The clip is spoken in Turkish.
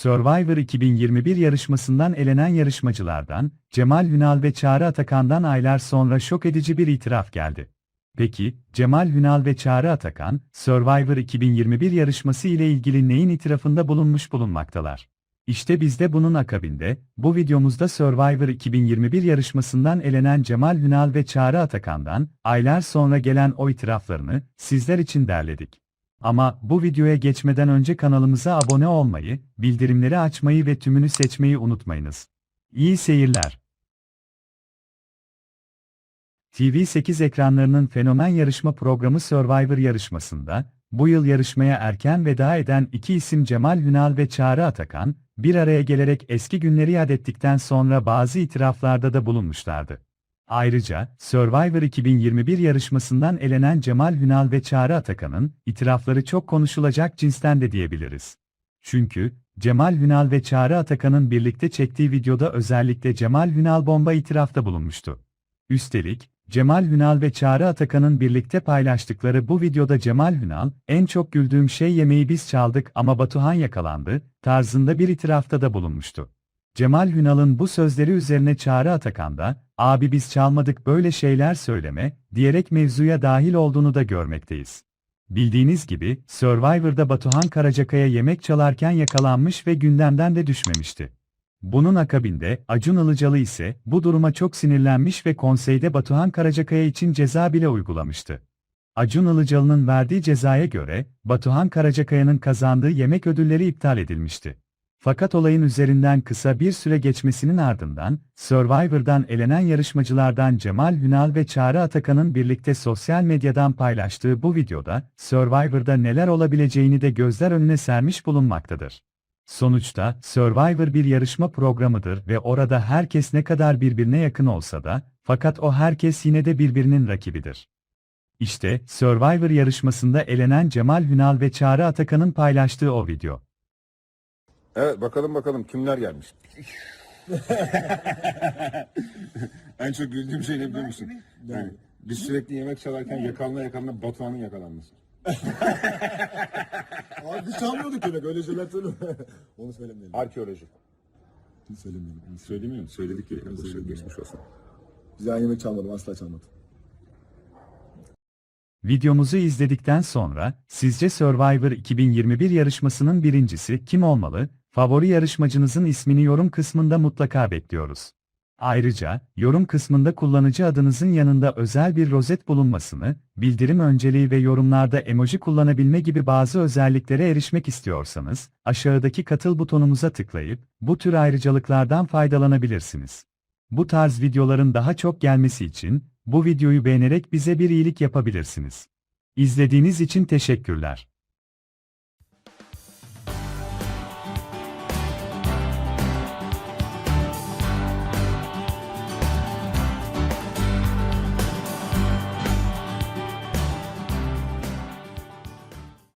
Survivor 2021 yarışmasından elenen yarışmacılardan, Cemal Hünal ve Çağrı Atakan'dan aylar sonra şok edici bir itiraf geldi. Peki, Cemal Hünal ve Çağrı Atakan, Survivor 2021 yarışması ile ilgili neyin itirafında bulunmuş bulunmaktalar? İşte biz de bunun akabinde, bu videomuzda Survivor 2021 yarışmasından elenen Cemal Hünal ve Çağrı Atakan'dan, aylar sonra gelen o itiraflarını, sizler için derledik. Ama bu videoya geçmeden önce kanalımıza abone olmayı, bildirimleri açmayı ve tümünü seçmeyi unutmayınız. İyi seyirler. TV8 ekranlarının fenomen yarışma programı Survivor yarışmasında, bu yıl yarışmaya erken veda eden iki isim Cemal Hünal ve Çağrı Atakan, bir araya gelerek eski günleri yad ettikten sonra bazı itiraflarda da bulunmuşlardı. Ayrıca, Survivor 2021 yarışmasından elenen Cemal Hünal ve Çağrı Atakan'ın itirafları çok konuşulacak cinsten de diyebiliriz. Çünkü, Cemal Hünal ve Çağrı Atakan'ın birlikte çektiği videoda özellikle Cemal Hünal bomba itirafta bulunmuştu. Üstelik, Cemal Hünal ve Çağrı Atakan'ın birlikte paylaştıkları bu videoda Cemal Hünal, en çok güldüğüm şey yemeği biz çaldık ama Batuhan yakalandı, tarzında bir itirafta da bulunmuştu. Cemal Hünal'ın bu sözleri üzerine Çağrı Atakan da, abi biz çalmadık böyle şeyler söyleme, diyerek mevzuya dahil olduğunu da görmekteyiz. Bildiğiniz gibi, Survivor'da Batuhan Karacakaya yemek çalarken yakalanmış ve gündemden de düşmemişti. Bunun akabinde, Acun Ilıcalı ise, bu duruma çok sinirlenmiş ve konseyde Batuhan Karacakaya için ceza bile uygulamıştı. Acun Ilıcalı'nın verdiği cezaya göre, Batuhan Karacakaya'nın kazandığı yemek ödülleri iptal edilmişti. Fakat olayın üzerinden kısa bir süre geçmesinin ardından, Survivor'dan elenen yarışmacılardan Cemal Hünal ve Çağrı Atakan'ın birlikte sosyal medyadan paylaştığı bu videoda, Survivor'da neler olabileceğini de gözler önüne sermiş bulunmaktadır. Sonuçta, Survivor bir yarışma programıdır ve orada herkes ne kadar birbirine yakın olsa da, fakat o herkes yine de birbirinin rakibidir. İşte, Survivor yarışmasında elenen Cemal Hünal ve Çağrı Atakan'ın paylaştığı o video. Evet bakalım bakalım kimler gelmiş. en çok güldüğüm şey ne biliyor musun? Yani biz sürekli yemek çalarken yakalana yakalana Batuhan'ın yakalanması. Abi biz çalmıyorduk öyle öyle şeyler söyleme. Onu söylemeyelim. Arkeoloji. Söylemeyelim. Söylemiyorum. Söyledik ya. Söyledik. Geçmiş olsun. Biz ben yemek çalmadım asla çalmadım. Videomuzu izledikten sonra, sizce Survivor 2021 yarışmasının birincisi kim olmalı? Favori yarışmacınızın ismini yorum kısmında mutlaka bekliyoruz. Ayrıca, yorum kısmında kullanıcı adınızın yanında özel bir rozet bulunmasını, bildirim önceliği ve yorumlarda emoji kullanabilme gibi bazı özelliklere erişmek istiyorsanız, aşağıdaki katıl butonumuza tıklayıp, bu tür ayrıcalıklardan faydalanabilirsiniz. Bu tarz videoların daha çok gelmesi için, bu videoyu beğenerek bize bir iyilik yapabilirsiniz. İzlediğiniz için teşekkürler.